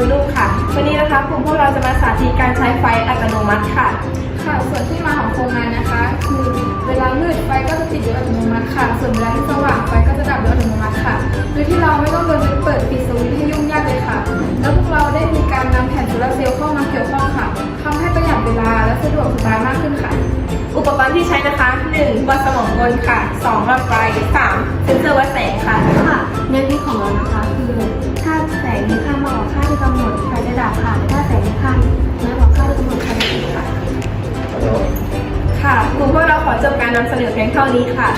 สาววรรณดาบุญลูกค่ะ วันนี้นะคะกลุ่มพวกเราจะมาสาธิตการใช้ไฟอัตโนมัติค่ะ ค่ะ ส่วนที่มาของโครงงานนะคะ คือเวลามืดไฟก็จะติดโดยอัตโนมัติค่ะ ส่วนเวลาที่สว่างไฟก็จะดับโดยอัตโนมัติค่ะ โดยที่เราไม่ต้องเดินไปเปิดปิดสวิตช์ให้ยุ่งยากเลยค่ะ แล้วพวกเราได้มีการนำแผ่นโซลาร์เซลล์เข้ามาเกี่ยวข้องค่ะทำให้ประหยัดเวลาและสะดวกสบายมากขึ้นค่ะ อุปกรณ์ที่ใช้นะคะ 1. วัดสมองกลค่ะ 2. หลอดไฟ 3. เซ็นเซอร์วัดแส กำหนดไฟจะดับค่ะแต่ถ้าแสงมีค่าน้อยกว่าค่าที่กำหนดไฟจะติดค่ะ ค่ะกลุ่มพวกเราขอจบการนำเสนอเพียงเท่านี้ค่ะ